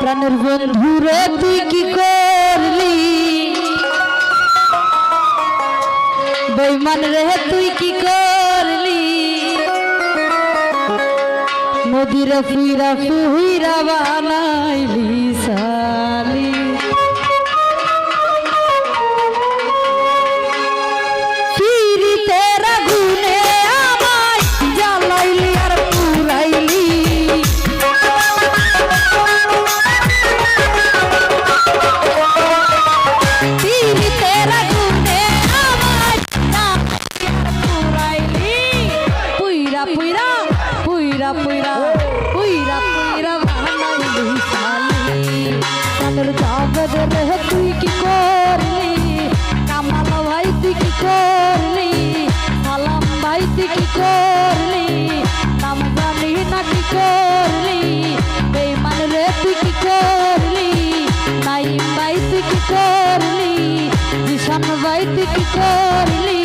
প্রাণের বন্ধু রে, তুই কি করলি? বৈমান রে, তুই কি করলি? নদীর ফিরা ফুইরা বানাইলি। পুইরা পুইরা পুইরা পুইরা পুইরা বানাইলি সালি কানের জাগদ রে, তুই কি করলি? কামাল ভাই, তুই কি করলি? সালাম ভাই, তুই কি করলি? নাম জানি না কি করলি? বেইমান রে, তুই কি করলি? নাইম ভাই, তুই কি করলি? জিশান ভাই, তুই কি করলি?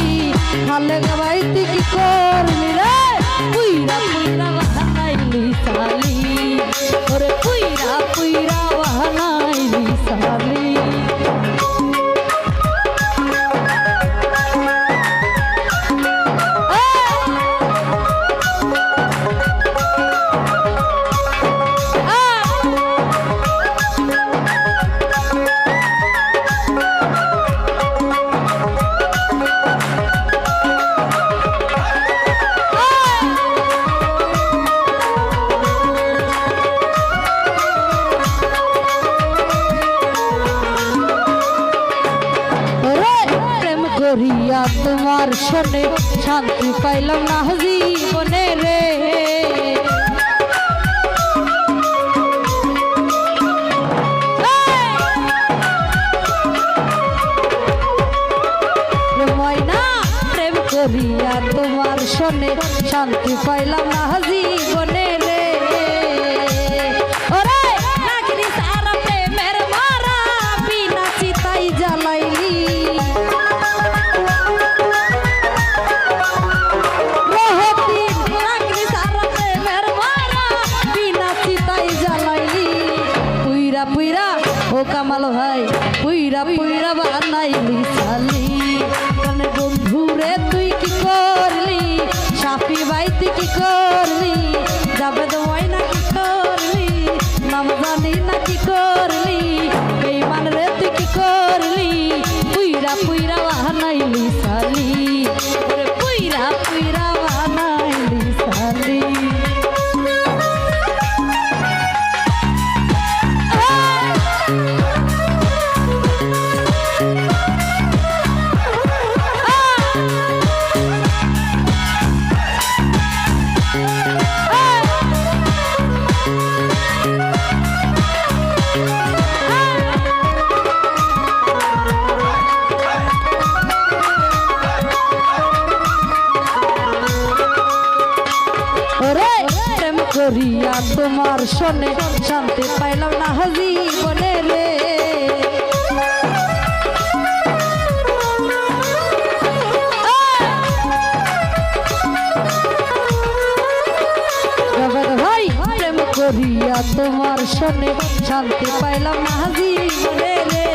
খালেক ভাই, তুই কি করলি রে? করিয়া তোমার শোনে শান্তি পাইলাম না জীবনে রে। তোমার শোনে শান্তি পাইলাম না জীবনে কি করলি? করিয়া তোমার শোনে, শান্তি পাইলাম না হাজি জীবনে রে। করিয়া তোমার শোনে, শান্তি পাইলাম না হাজি জীবনে রে।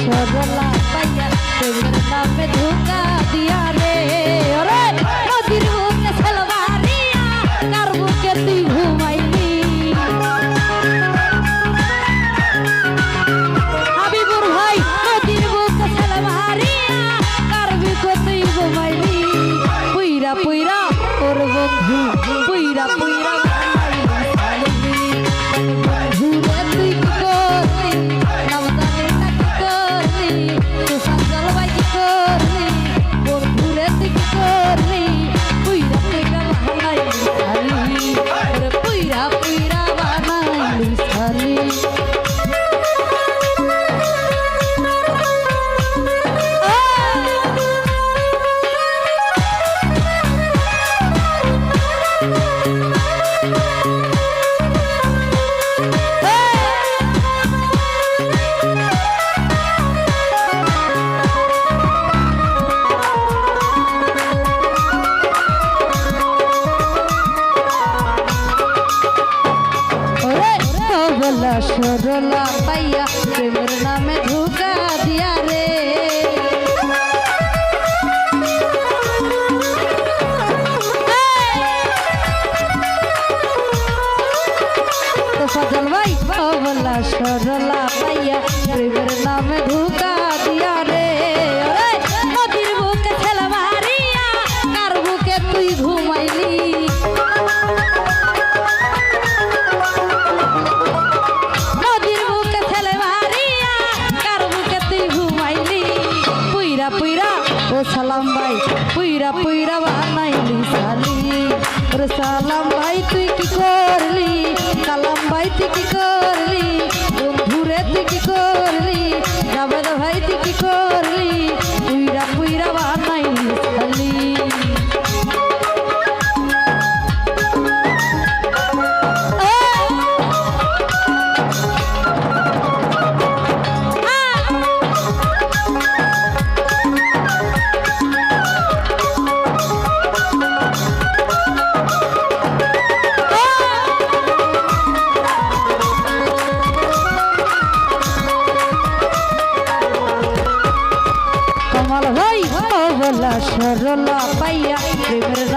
সরলা পাইয়া তোর নামে ধোকা দিয়া রে। সরলা পাইয়া প্রেমের নামে ধোকা দিয়া রে।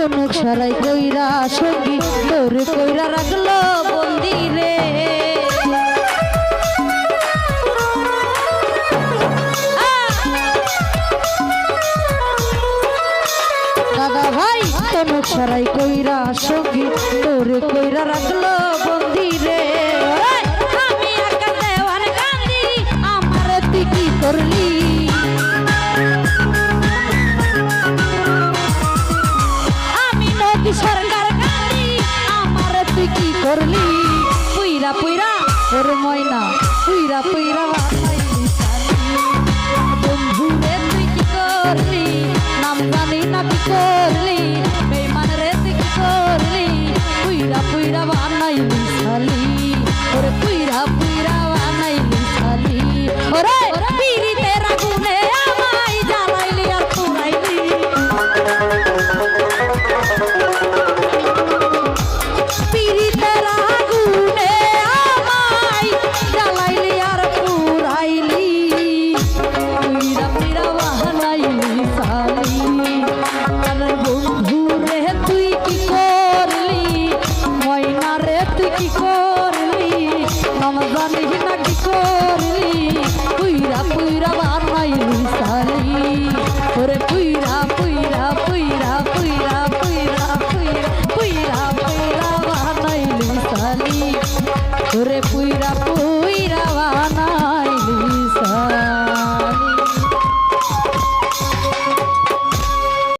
চমক সারাই কইরা সঙ্গী, তোর কইরা রাখল বন্দিরে দাদা ভাই, চমক সারাই কইরা সঙ্গী, তোর কইরা রাখল বন্দি